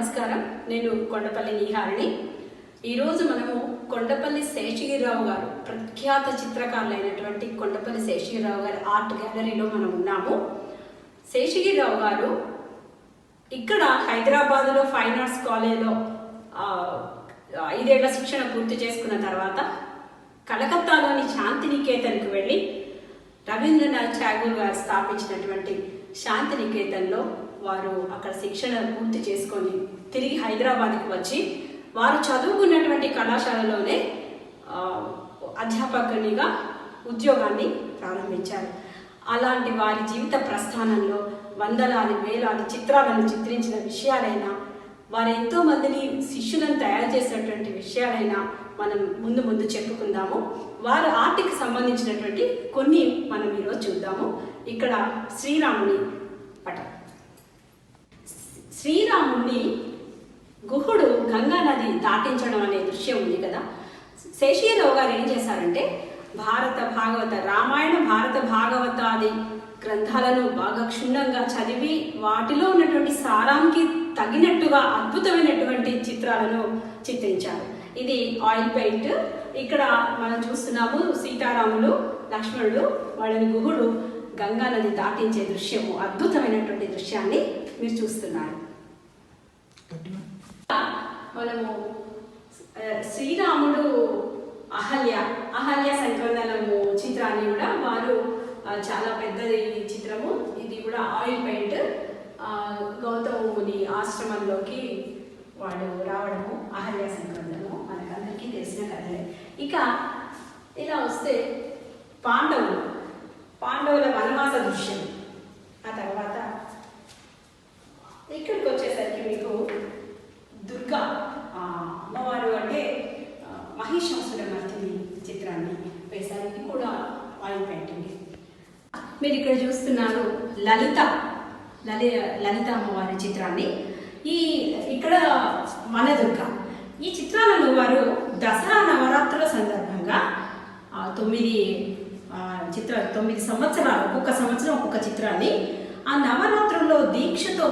నమస్కారం. నేను కొండపల్లి నీహారిణి. ఈరోజు మనము కొండపల్లి శేషగిరిరావు గారు ప్రఖ్యాత చిత్రకారులైనటువంటి కొండపల్లి శేషగిరిరావు గారి ఆర్ట్ గ్యాలరీలో మనం ఉన్నాము. శేషగిరిరావు గారు ఇక్కడ హైదరాబాదులో ఫైన్ ఆర్ట్స్ కాలేజ్లో ఐదేళ్ళ శిక్షణ పూర్తి చేసుకున్న తర్వాత కలకత్తాలోని శాంతినికేతన్కి వెళ్ళి రవీంద్రనాథ్ ఠాగూర్ గారు స్థాపించినటువంటి శాంతినికేతన్లో వారు అక్కడ శిక్షణ పూర్తి చేసుకొని తిరిగి హైదరాబాద్కి వచ్చి వారు చదువుకున్నటువంటి కళాశాలలోనే అధ్యాపకునిగా ఉద్యోగాన్ని ప్రారంభించారు. అలాంటి వారి జీవిత ప్రస్థానంలో వందలాది వేలాది చిత్రాలను చిత్రించిన విషయాలైనా వారు ఎంతో మందిని శిష్యులను తయారు చేసినటువంటి విషయాలైనా మనం ముందు ముందు చెప్పుకుందాము. వారి ఆర్ట్కి సంబంధించినటువంటి కొన్ని మనం ఈరోజు చూద్దాము. ఇక్కడ శ్రీరాముని పటం. శ్రీరాముణ్ణి గుహుడు గంగా నది దాటించడం అనే దృశ్యం ఉంది కదా. శేషీరావు గారు ఏం చేశారంటే భారత భాగవత రామాయణ భారత భాగవతాది గ్రంథాలను బాగా క్షుణ్ణంగా చదివి వాటిలో ఉన్నటువంటి సారానికి తగినట్టుగా అద్భుతమైనటువంటి చిత్రాలను చిత్రించారు. ఇది ఆయిల్ పెయింట్. ఇక్కడ మనం చూస్తున్నాము సీతారాములు లక్ష్మణుడు వాళ్ళని గుహుడు గంగా నది దాటించే దృశ్యము అద్భుతమైనటువంటి దృశ్యాన్ని మీరు చూస్తున్నారు. మనము శ్రీరాముడు అహల్య అహల్య సంక్రమణము చిత్రాన్ని కూడా వారు చాలా పెద్దది చిత్రము. ఇది కూడా ఆయిల్ పెయింట్ గౌతముని ఆశ్రమంలోకి వాడు రావడము అహల్య సంక్రమణము మనకందరికీ తెలిసిన కథలే. ఇక ఇలా వస్తే పాండవులు పాండవుల వనవాస దృశ్యం. ఆ తర్వాత ఇక్కడికి వచ్చేసరికి మీకు దుర్గా ఆ, అమ్మవారు అంటే ఆ, మహిషాసుర మర్దిని చిత్రాన్ని వేశారు ఇది కూడా ఆయిల్ పెయింటింగ్. మీరు ఇక్కడ చూస్తున్నారు లలిత లలి లలిత అమ్మవారి చిత్రాన్ని. ఈ ఇక్కడ వనదుర్గ. ఈ చిత్రాలను వారు దసరా నవరాత్రుల సందర్భంగా తొమ్మిది చిత్ర తొమ్మిది సంవత్సరాలు ఒక్కొక్క సంవత్సరం ఒక్కొక్క చిత్రాన్ని ఆ నవరాత్రుల్లో దీక్షతో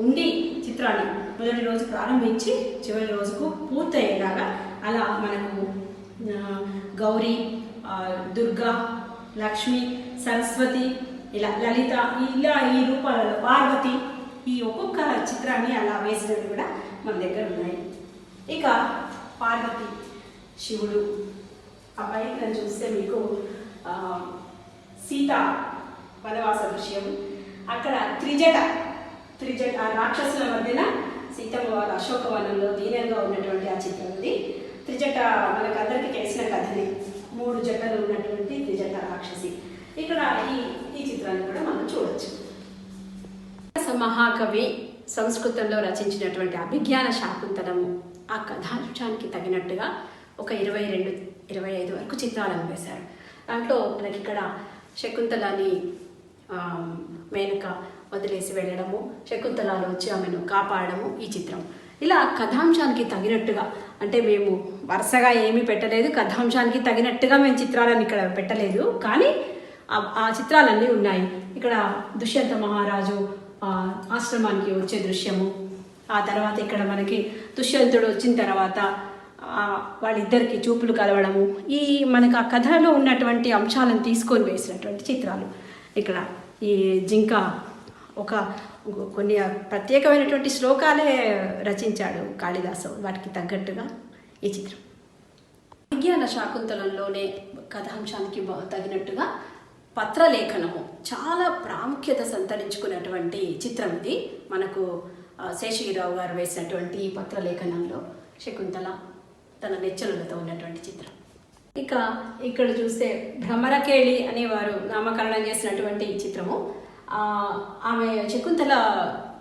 ఉండి చిత్రాన్ని మొదటి రోజు ప్రారంభించి చివరి రోజుకు పూర్తయ్యేలాగా అలా మనకు గౌరీ దుర్గా లక్ష్మి సరస్వతి ఇలా లలిత ఇలా ఈ రూపాలలో పార్వతి ఈ ఒక్కొక్క చిత్రాన్ని అలా వేసినవి కూడా మన దగ్గర ఉన్నాయి. ఇక పార్వతి శివుడు ఆ పైన చూస్తే మీకు సీత వనవాస దృశ్యం అక్కడ త్రిజట త్రిజట రాక్షసుల మధ్యన సీతమ్మ వారు అశోకవనంలో దీనంగా ఉన్నటువంటి ఆ చిత్రం ఉంది. త్రిజట మనకందరికీ తెలిసిన కథనే. మూడు జటలు ఉన్నటువంటి త్రిజట రాక్షసి. ఇక్కడ ఈ ఈ చిత్రాన్ని కూడా మనం చూడొచ్చు. మహాకవి సంస్కృతంలో రచించినటువంటి అభిజ్ఞాన శాకుంతలము ఆ కథాంశానికి తగినట్టుగా ఒక ఇరవై రెండు ఇరవై ఐదు వరకు చిత్రాలను వేశారు దాంట్లో మనకి ఇక్కడ శకుంతలని మేనక వదిలేసి వెళ్ళడము శకుంతలాలు వచ్చి ఆమెను కాపాడము ఈ చిత్రం. ఇలా కథాంశానికి తగినట్టుగా అంటే మేము వరుసగా ఏమీ పెట్టలేదు కథాంశానికి తగినట్టుగా మేము చిత్రాలను ఇక్కడ పెట్టలేదు కానీ ఆ- చిత్రాలన్నీ ఉన్నాయి. ఇక్కడ దుష్యంత మహారాజు ఆశ్రమానికి వచ్చే దృశ్యము ఆ తర్వాత ఇక్కడ మనకి దుష్యంతుడు వచ్చిన తర్వాత వాళ్ళిద్దరికి చూపులు కలవడము ఈ మనకు ఆ కథలో ఉన్నటువంటి అంశాలను తీసుకొని వేసినటువంటి చిత్రాలు. ఇక్కడ ఈ జింక ఒక కొన్ని ప్రత్యేకమైనటువంటి శ్లోకాలే రచించాడు కాళిదాసు వాటికి తగ్గట్టుగా ఈ చిత్రం. విజ్ఞాన శాకుంతలంలోనే కథాంశానికి తగినట్టుగా పత్రలేఖనము చాలా ప్రాముఖ్యత సంతరించుకున్నటువంటి చిత్రం ఇది. మనకు శేషగిరావు గారు వేసినటువంటి ఈ పత్రలేఖనంలో శకుంతల తన నెచ్చలులతో ఉన్నటువంటి చిత్రం. ఇక ఇక్కడ చూస్తే భ్రమరకేళి అనేవారు నామకరణం చేసినటువంటి ఈ చిత్రము. ఆమె శకుంతల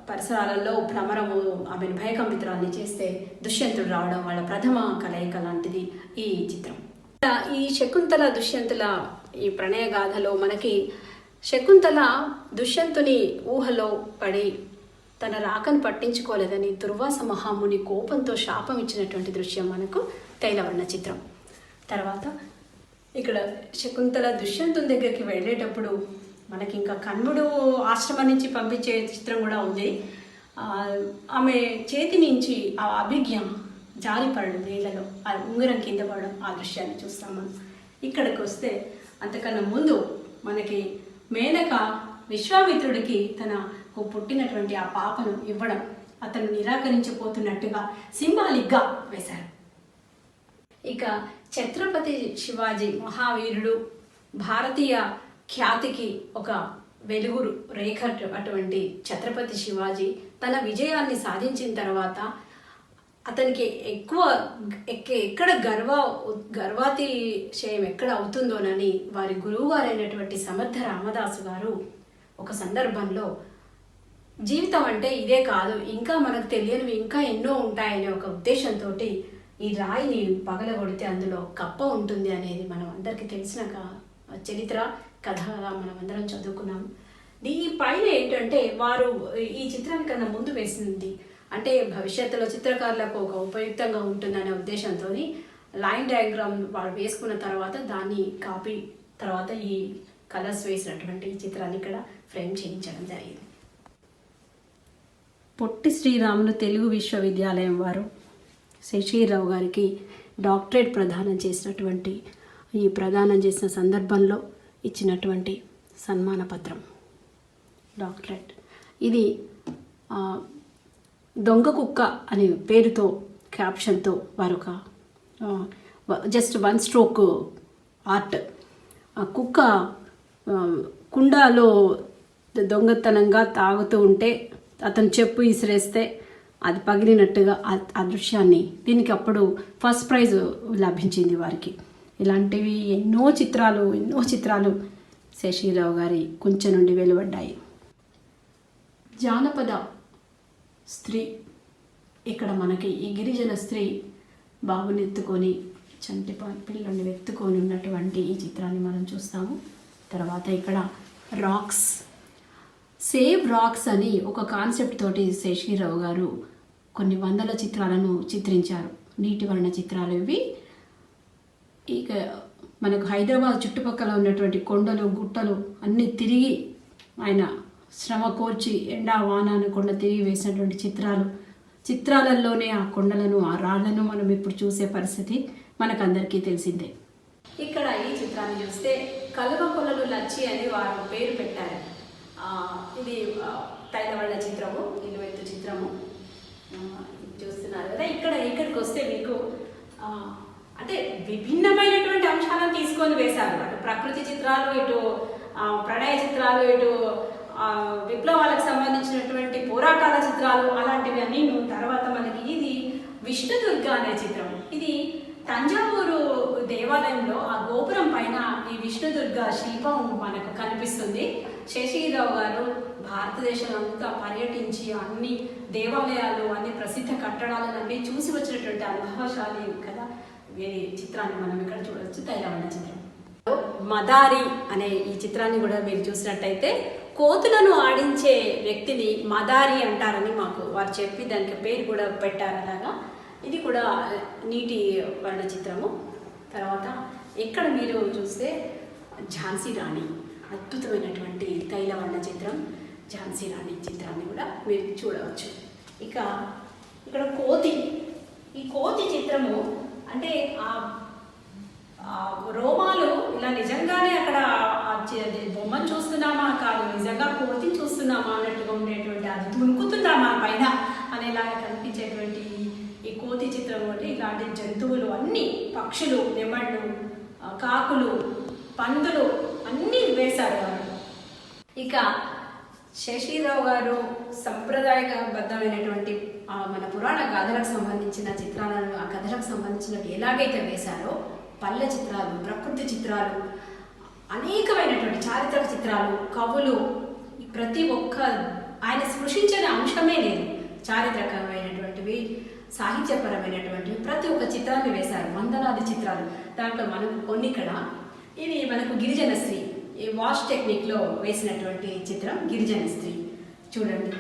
పరిసరాలలో భ్రమరము ఆమెను భయకంపితురాల్ని చేస్తే దుష్యంతుడు రావడం వాళ్ళ ప్రథమ కలయిక లాంటిది ఈ చిత్రం. ఈ శకుంతల దుష్యంతుల ఈ ప్రణయ గాథలో మనకి శకుంతల దుష్యంతుని ఊహలో పడి తన రాకను పట్టించుకోలేదని దుర్వాస మహాముని కోపంతో శాపం ఇచ్చినటువంటి దృశ్యం మనకు తైలవర్ణ చిత్రం. తర్వాత ఇక్కడ శకుంతల దుష్యంతుని దగ్గరికి వెళ్ళేటప్పుడు మనకి ఇంకా కన్నుడు ఆశ్రమం నుంచి పంపించే చిత్రం కూడా ఉంది. ఆమె చేతి నుంచి ఆ అభిజ్ఞం జారిపడడం నీళ్ళలో ఆ ఉంగరం కింద పడడం ఆ దృశ్యాన్ని చూస్తాం మనం. ఇక్కడికి వస్తే అంతకన్నా ముందు మనకి మేనక విశ్వామిత్రుడికి తన పుట్టినటువంటి ఆ పాపను ఇవ్వడం అతను నిరాకరించిపోతున్నట్టుగా సింబాలిక్గా వేశారు. ఇక ఛత్రపతి శివాజీ మహావీరుడు భారతీయ ఖ్యాతికి ఒక వెలుగురు రేఖ అటువంటి ఛత్రపతి శివాజీ తన విజయాన్ని సాధించిన తర్వాత అతనికి ఎక్కువ ఎక్కడ గర్వ గర్వాతిశయం ఎక్కడ అవుతుందోనని వారి గురువు గారైనటువంటి సమర్థ రామదాసు గారు ఒక సందర్భంలో జీవితం అంటే ఇదే కాదు ఇంకా మనకు తెలియనివి ఇంకా ఎన్నో ఉంటాయనే ఒక ఉద్దేశంతో ఈ రాయిని పగలగొడితే అందులో కప్ప ఉంటుంది అనేది మనం అందరికీ తెలిసిన చరిత్ర కథగా మనం అందరం చదువుకున్నాం. దీని పైన ఏంటంటే వారు ఈ చిత్రానికన్నా ముందు వేసింది. అంటే భవిష్యత్తులో చిత్రకారులకు ఒక ఉపయుక్తంగా ఉంటుందనే ఉద్దేశంతో లైన్ డయాగ్రామ్ వాడు వేసుకున్న తర్వాత దాన్ని కాపీ తర్వాత ఈ కలర్స్ వేసినటువంటి ఈ చిత్రాన్ని ఇక్కడ ఫ్రేమ్ చేయించడం జరిగింది. పొట్టి శ్రీరాములు తెలుగు విశ్వవిద్యాలయం వారు శశిరావు గారికి డాక్టరేట్ ప్రదానం చేసినటువంటి ఈ ప్రదానం చేసిన సందర్భంలో ఇచ్చినటువంటి సన్మాన పత్రం డాక్టరేట్. ఇది దొంగ కుక్క అనే పేరుతో క్యాప్షన్తో వారు ఒక జస్ట్ వన్ స్ట్రోక్ ఆర్ట్. కుక్క కుండాలో దొంగతనంగా తాగుతూ ఉంటే అతను చెప్పు ఇసిరేస్తే అది పగిలినట్టుగా ఆ దృశ్యాన్ని దీనికి అప్పుడు ఫస్ట్ ప్రైజ్ లభించింది వారికి. ఇలాంటివి ఎన్నో చిత్రాలు ఎన్నో చిత్రాలు శశిరావు గారి కుంచె నుండి వెలువడ్డాయి. జానపద స్త్రీ ఇక్కడ మనకి ఈ గిరిజన స్త్రీ బాబుని ఎత్తుకొని చంటి పిల్లల్ని పిల్లని ఉన్నటువంటి ఈ చిత్రాన్ని మనం చూస్తాము. తర్వాత ఇక్కడ రాక్స్. సేవ్ రాక్స్ అని ఒక కాన్సెప్ట్ తోటి శేషగిరావు గారు కొన్ని వందల చిత్రాలను చిత్రించారు. నీటి వర్ణ చిత్రాలు ఇవి. ఇక మనకు హైదరాబాద్ చుట్టుపక్కల ఉన్నటువంటి కొండలు గుట్టలు అన్నీ తిరిగి ఆయన శ్రమ కోర్చి ఎండా వాన కొండ తిరిగి వేసినటువంటి చిత్రాలు. చిత్రాలలోనే ఆ కొండలను ఆ రాళ్ళను మనం ఇప్పుడు చూసే పరిస్థితి మనకందరికీ తెలిసిందే. ఇక్కడ ఈ చిత్రాన్ని చూస్తే కలువ కొలలు లచ్చి అని వారు పేరు పెట్టారు. ఇది ఆ, తైలవళ్ళ చిత్రము నిలువెత్తు చిత్రము. చూస్తున్నారు కదా. ఇక్కడ ఇక్కడికి వస్తే మీకు అంటే విభిన్నమైనటువంటి అంశాలను తీసుకొని వేశారు. అటు ప్రకృతి చిత్రాలు ఇటు ప్రణయ చిత్రాలు ఇటు విప్లవాలకు సంబంధించినటువంటి పోరాటాల చిత్రాలు అలాంటివి అన్నీ తర్వాత మనకి ఇది విష్ణుదుర్గ అనే చిత్రం. ఇది తంజావూరు దేవాలయంలో ఆ గోపురం పైన ఈ విష్ణుదుర్గ శిల్పం మనకు కనిపిస్తుంది. శశిరావు గారు భారతదేశం అంతా పర్యటించి అన్ని దేవాలయాలు అన్ని ప్రసిద్ధ కట్టడాలను అన్ని చూసి వచ్చినటువంటి అనుభవశాలి కదా ఈ చిత్రాన్ని మనం ఇక్కడ చూడవచ్చు తైలవన్న చిత్రం. మదారి అనే ఈ చిత్రాన్ని కూడా మీరు చూసినట్టయితే కోతులను ఆడించే వ్యక్తిని మదారి అంటారని మాకు వారు చెప్పి దానికి పేరు కూడా పెట్టారు అలాగా ఇది కూడా నీటి వర్ణ చిత్రము. తర్వాత ఇక్కడ మీరు చూస్తే ఝాన్సీ రాణి అద్భుతమైనటువంటి తైలవర్ణ చిత్రం ఝాన్సీ రాణి చిత్రాన్ని కూడా మీరు చూడవచ్చు. ఇక ఇక్కడ కోతి ఈ కోతి చిత్రము అంటే ఆ రోమాలు ఇలా నిజంగానే అక్కడ బొమ్మను చూస్తున్నామా కాదు నిజంగా కోతిని చూస్తున్నామా అన్నట్టుగా ఉండేటువంటి అది దునుకుతుందామా పైన అనేలాగా కనిపించేటువంటి ఈ- కోతి చిత్రం అంటే ఇలాంటి జంతువులు అన్ని పక్షులు నెమళ్ళు కాకులు పందులు అన్నీ వేశారు వాళ్ళు. ఇక శశిరావు గారు సంప్రదాయబద్ధమైనటువంటి ఆ, మన పురాణ గాథలకు సంబంధించిన చిత్రాలను ఆ కథలకు సంబంధించినవి ఎలాగైతే వేశారో పల్లె చిత్రాలు ప్రకృతి చిత్రాలు అనేకమైనటువంటి చారిత్రక చిత్రాలు కవులు ప్రతి ఒక్క ఆయన స్పృశించిన అంశమే లేదు. చారిత్రకమైనటువంటివి సాహిత్యపరమైనటువంటివి ప్రతి ఒక్క చిత్రాన్ని వేశారు. వందలాది చిత్రాలు. దాంట్లో మనకు కొన్ని ఇక్కడ. ఇది మనకు గిరిజన స్త్రీ ఈ వాష్ టెక్నిక్లో వేసినటువంటి చిత్రం గిరిజన స్త్రీ. చూడండి.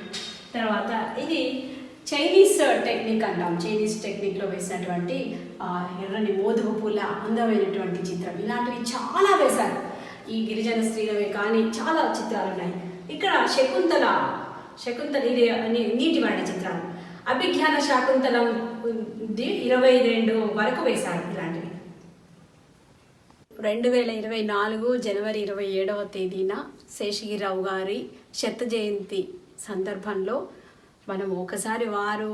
తర్వాత ఇది చైనీస్ టెక్నిక్ అంటాం. చైనీస్ టెక్నిక్లో వేసినటువంటి ఎర్రని మోదుగు పూల అందమైనటువంటి చిత్రం. ఇలాంటివి చాలా వేశారు. ఈ గిరిజన స్త్రీలవే కానీ చాలా చిత్రాలు ఉన్నాయి. ఇక్కడ శకుంతల శకుంతల ఇది నీటి వర్ణ చిత్రాలు. అభిజ్ఞాన శాకుంతలం ఉంది. ఇరవై రెండు వరకు వేశారు. రెండు వేల ఇరవై నాలుగు జనవరి ఇరవై ఏడవ తేదీన శేషగిరిరావు గారి శత జయంతి సందర్భంలో మనం ఒకసారి వారు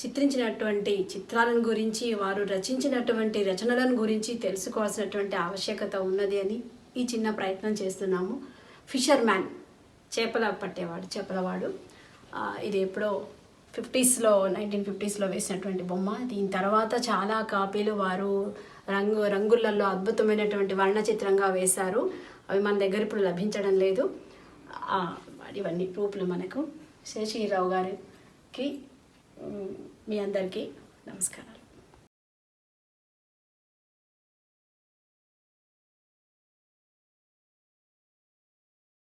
చిత్రించినటువంటి చిత్రాలను గురించి వారు రచించినటువంటి రచనలను గురించి తెలుసుకోవాల్సినటువంటి ఆవశ్యకత ఉన్నది అని ఈ చిన్న ప్రయత్నం చేస్తున్నాము. ఫిషర్ మ్యాన్ చేపల పట్టేవాడు చేపలవాడు. ఇది ఎప్పుడో ఫిఫ్టీస్లో నైన్టీన్ ఫిఫ్టీస్లో వేసినటువంటి బొమ్మ. దీని తర్వాత చాలా కాపీలు వారు రంగు రంగులలో అద్భుతమైనటువంటి వర్ణచిత్రంగా వేశారు. అవి మన దగ్గర ఇప్పుడు లభించడం లేదు. ఇవన్నీ ప్రూఫ్లు మనకు. శేషగిరిరావు గారికి మీ అందరికీ నమస్కారం.